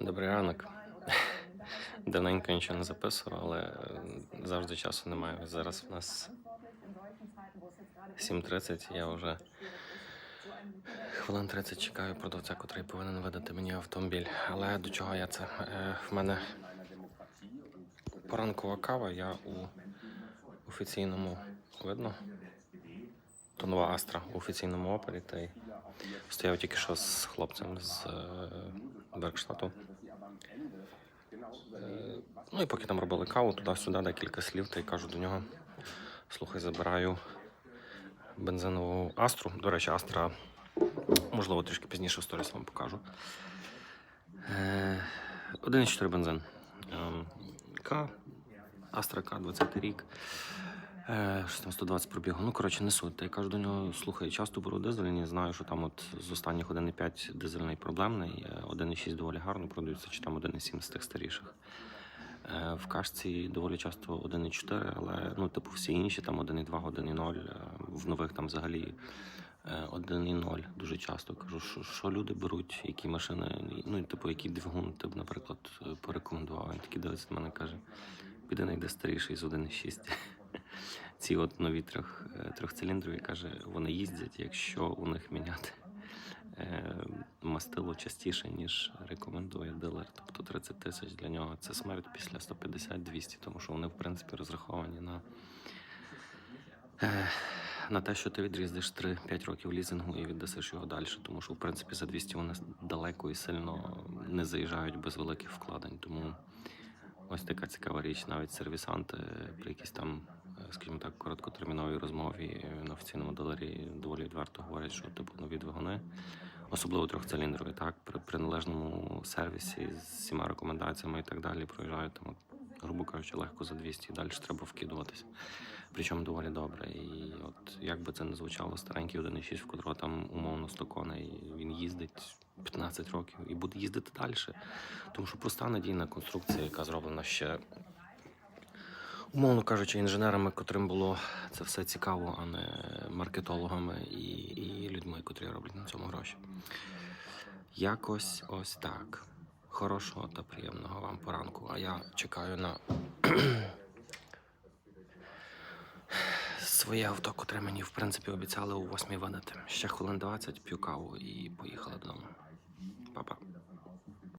Добрий ранок. Давненько нічого не записував, але е, завжди часу немає. Зараз у нас 7.30, я вже хвилин 30 чекаю продавця, котрий повинен видати мені автомобіль. Але до чого я це? Е, В мене поранкова кава, я у офіційному видно. То нова Астра у офіційному опері. Та й стояв тільки що з хлопцем з е, Беркштату. Е, Ну і поки там робили каву, туди-сюди декілька слів, та й кажу до нього: слухай, забираю бензинову Астру. До речі, Астра, можливо, трішки пізніше в сторіс вам покажу. Е, 1,4 бензин. Ем, К, Астра К, 20 рік. Е, Що там 120 пробігу. Ну, коротше, не суть. Я кажу до нього, слухай, часто беру дизельні, знаю, що там от з останніх 1,5 дизельний проблемний, е, 1,6 доволі гарно продаються, чи там 1,7 з тих старіших. Е, В кашці доволі часто 1,4, але ну, типу, всі інші там 1,2, 1,0, е, в нових там взагалі е, 1,0 дуже часто. Кажу, що, що люди беруть, які машини, ну, типу, який двигун, ти б, наприклад, е, порекомендував. Він такий дивиться на мене каже, піди найде старіший з 1,6. Ці от нові трьох, е, трьохциліндрові, каже, вони їздять, якщо у них міняти е, мастило частіше, ніж рекомендує дилер. Тобто 30 тисяч для нього це смерть після 150-200, тому що вони, в принципі, розраховані на, е, на те, що ти відріздиш 3-5 років лізингу і віддасиш його далі. Тому що, в принципі, за 200 вони далеко і сильно не заїжджають без великих вкладень. Тому ось така цікава річ, навіть сервісанти при якійсь там, скажімо так, короткотерміновій розмові на офіційному доларі доволі відверто говорять, що типу нові двигуни, особливо трьохциліндрові, так, при, при належному сервісі з всіма рекомендаціями і так далі, проїжджають там, грубо кажучи, легко за 200 і далі треба вкидуватись. Причому доволі добре. І от як би це не звучало, старенький 1.6, в котрого там умовно 100 коней, він їздить 15 років і буде їздити далі. Тому що проста надійна конструкція, яка зроблена ще, умовно кажучи, інженерами, котрим було це все цікаво, а не маркетологами і, і людьми, котрі роблять на цьому гроші. Якось ось так. Хорошого та приємного вам поранку. А я чекаю на своє авто, котре мені, в принципі, обіцяли у 8 видати. Ще хвилин 20 п'ю каву і поїхали додому. Па-па.